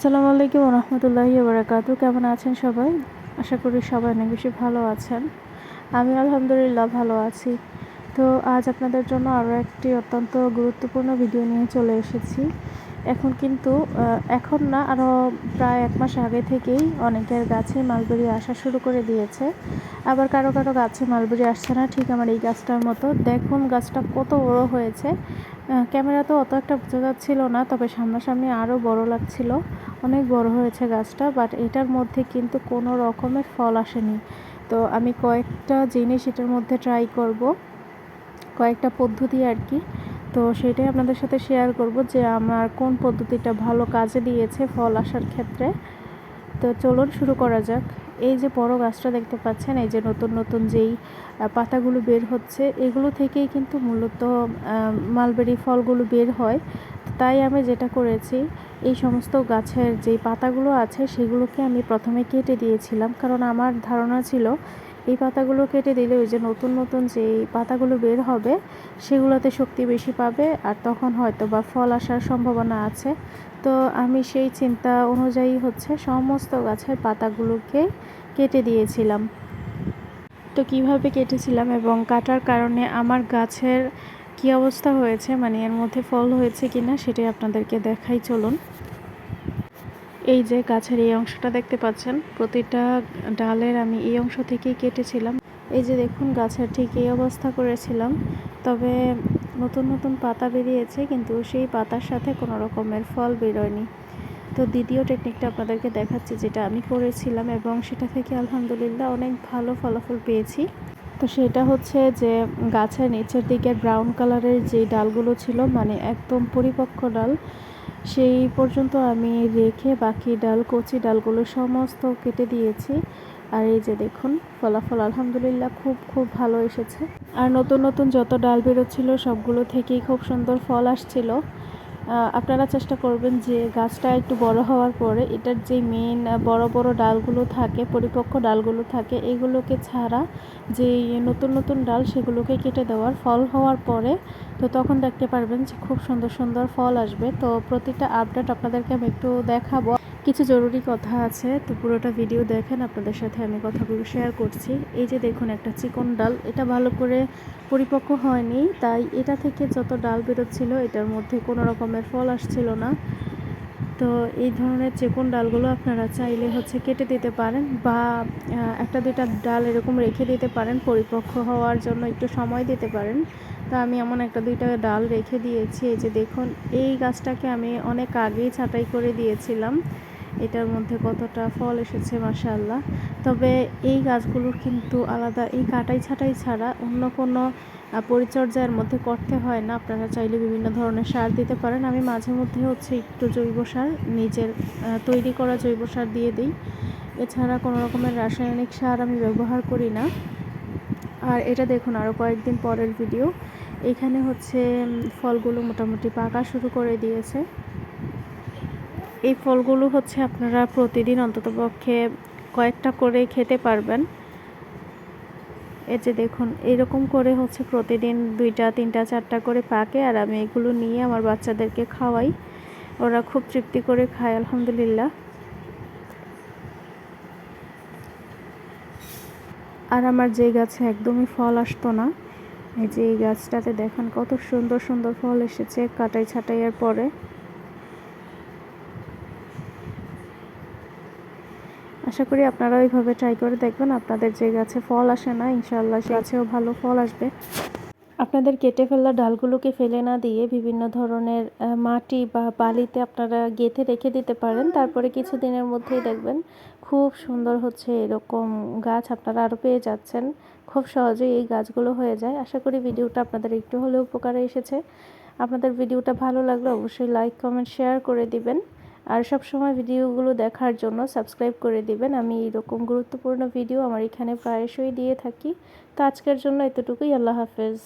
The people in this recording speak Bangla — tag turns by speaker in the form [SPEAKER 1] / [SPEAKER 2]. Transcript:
[SPEAKER 1] আসসালামু আলাইকুম রহমতুল্লাহি বারাকাতু কেমন আছেন সবাই? আশা করি সবাই অনেক বেশি ভালো আছেন। আমি আলহামদুলিল্লাহ ভালো আছি। তো আজ আপনাদের জন্য আরও একটি অত্যন্ত গুরুত্বপূর্ণ ভিডিও নিয়ে চলে এসেছি। এখন কিন্তু এখন না, আরও প্রায় এক মাস আগে থেকেই অনেকের গাছে মালবেরি আসা শুরু করে দিয়েছে। আবার কারও কারও গাছে মালবেরি আসছে না, ঠিক আমার এই গাছটার মতো। দেখুন গাছটা কত বড় হয়েছে। ক্যামেরা তো অত একটা বোঝা যাচ্ছিল না, তবে সামনাসামনি আরও বড় লাগছিল। অনেক বড় হয়েছে গাছটা বাট এটার মধ্যে কিন্তু কোনো রকমের ফল আসেনি। তো আমি কয়েকটা জিনিস এটার মধ্যে ট্রাই করব, কয়েকটা পদ্ধতি আর কি। তো সেটাই আপনাদের সাথে শেয়ার করব যে আমার কোন পদ্ধতিটা ভালো কাজে দিয়েছে ফল আসার ক্ষেত্রে। তো চলুন শুরু করা যাক। এই যে বড় গাছটা দেখতে পাচ্ছেন, এই যে নতুন নতুন যেই পাতাগুলো বের হচ্ছে, এগুলো থেকেই কিন্তু মূলত মালবেরি ফলগুলো বের হয়। তাই আমি যেটা করেছি এই সমস্ত গাছের যেই পাতাগুলো আছে সেগুলোকে আমি প্রথমে কেটে দিয়েছিলাম। কারণ আমার ধারণা ছিল এই পাতাগুলো কেটে দিলে ওই যে নতুন নতুন যে পাতাগুলো বের হবে সেগুলোতে শক্তি বেশি পাবে আর তখন হয়তো বা ফল আসার সম্ভাবনা আছে। তো আমি সেই চিন্তা অনুযায়ী হচ্ছে সমস্ত গাছের পাতাগুলোকে কেটে দিয়েছিলাম। তো কীভাবে কেটেছিলাম এবং কাটার কারণে আমার গাছের কি অবস্থা হয়েছে? মানে এর মধ্যে ফল হয়েছে কিনা সেটাই আপনাদেরকে দেখাই, চলুন। এই যে গাছের এই অংশটা দেখতে পাচ্ছেন, প্রতিটা ডালের আমি এই অংশ থেকেই কেটেছিলাম। এই যে দেখুন, গাছের ঠিক এই অবস্থা করেছিলাম, তবে নতুন নতুন পাতা বেরিয়েছে, কিন্তু সেই পাতার সাথে কোনো রকমের ফল বেরোয়নি। তো দ্বিতীয় টেকনিকটা আপনাদেরকে দেখাচ্ছি, যেটা আমি করেছিলাম, এবং সেটা থেকে আলহামদুলিল্লাহ অনেক ভালো ফলাফল পেয়েছি। তো সেটা হচ্ছে যে গাছের নিচের দিকে ব্রাউন কালারের যে ডালগুলো ছিল মানে একদম পরিপক্ক ডাল, সেই পর্যন্ত আমি রেখে বাকি ডাল, কচি ডালগুলো সমস্ত কেটে দিয়েছি। আর এই যে দেখুন, ফলাফল আলহামদুলিল্লাহ খুব খুব ভালো এসেছে। আর নতুন নতুন যত ডাল বেরোচ্ছিল, সবগুলো থেকেই খুব সুন্দর ফল আসছিল। আপনারা চেষ্টা করবেন যে গাছটা একটু বড় হওয়ার পরে এটার যে মেন বড় বড় ডালগুলো থাকে, পরিপক্ক ডালগুলো থাকে, এগুলোকে ছাড়া যে নতুন নতুন ডাল সেগুলোকে কেটে দেওয়ার ফল হওয়ার পরে তো তখন দেখতে পারবেন যে খুব সুন্দর সুন্দর ফল আসবে। তো প্রতিটা আপডেট আপনাদেরকে আমি একটু দেখাবো। কিছু জরুরি কথা আছে, তো পুরোটা ভিডিও দেখেন, আপনাদের সাথে আমি কথাগুলো শেয়ার করছি। এই যে দেখুন একটা চিকন ডাল, এটা ভালো করে পরিপক্ক হয়নি, তাই এটা থেকে যত ডাল বেরোচ্ছিল, এটার মধ্যে কোনো রকমের ফল আসছিল না। তো এই ধরনের চিকন ডালগুলো আপনারা চাইলে হচ্ছে কেটে দিতে পারেন বা একটা দুইটা ডাল এরকম রেখে দিতে পারেন, পরিপক্ক হওয়ার জন্য একটু সময় দিতে পারেন। তো আমি এমন একটা দুইটা ডাল রেখে দিয়েছি, এই যে দেখুন, এই গাছটাকে আমি অনেক আগেই ছাঁটাই করে দিয়েছিলাম। এটার মধ্যে কতটা ফল এসেছে মাসাল্লাহ তবে এই গাছগুলোর কিন্তু আলাদা, এই কাটাই ছাটাই ছাড়া অন্য কোনো পরিচর্যার মধ্যে করতে হয় না। আপনারা চাইলে বিভিন্ন ধরনের সার দিতে পারেন। আমি মাঝে মধ্যে হচ্ছে একটু জৈব সার নিজের তৈরি করা জৈব সার দিয়ে দিই। এছাড়া কোনো রকমের রাসায়নিক সার আমি ব্যবহার করি না। আর এটা দেখুন আরও কয়েকদিন পরের ভিডিও। এখানে হচ্ছে ফলগুলো মোটামুটি পাকা শুরু করে দিয়েছে। এই ফলগুলো হচ্ছে আপনারা প্রতিদিন অন্ততপক্ষে কয়েকটা করে খেতে পারবেন। এই যে দেখুন, এরকম করে হচ্ছে প্রতিদিন দুইটা, তিনটা, চারটা করে পাকে আর আমি এগুলো নিয়ে আমার বাচ্চাদেরকে খাওয়াই। ওরা খুব তৃপ্তি করে খায়, আলহামদুলিল্লাহ। আর আমার যে গাছে একদমই ফল আসতো না, এই যে এই গাছটাতে দেখেন কত সুন্দর সুন্দর ফল এসেছে কাটাই ছাটাইয়ের পরে। আশা করি আপনারা ওইভাবে ট্রাই করে দেখবেন। আপনাদের যে গাছে ফল আসে না ইনশাল্লাহ সে গাছেও ভালো ফল আসবে। আপনাদের কেটে ফেলা ডালগুলোকে ফেলে না দিয়ে বিভিন্ন ধরনের মাটি বা বালিতে আপনারা গেঁথে রেখে দিতে পারেন। তারপরে কিছু দিনের মধ্যেই দেখবেন খুব সুন্দর হচ্ছে এরকম গাছ আপনারা আরও পেয়ে যাচ্ছেন। খুব সহজেই এই গাছগুলো হয়ে যায়। আশা করি ভিডিওটা আপনাদের একটু হলেও উপকারে এসেছে। আপনাদের ভিডিওটা ভালো লাগলে অবশ্যই লাইক কমেন্ট শেয়ার করে দিবেন। আর সব সময় ভিডিওগুলো দেখার জন্য সাবস্ক্রাইব করে দিবেন। আমি এরকম গুরুত্বপূর্ণ ভিডিও আমার এখানে প্রায়শই দিয়ে থাকি। তো আজকের জন্য এতটুকুই। আল্লাহ হাফেজ।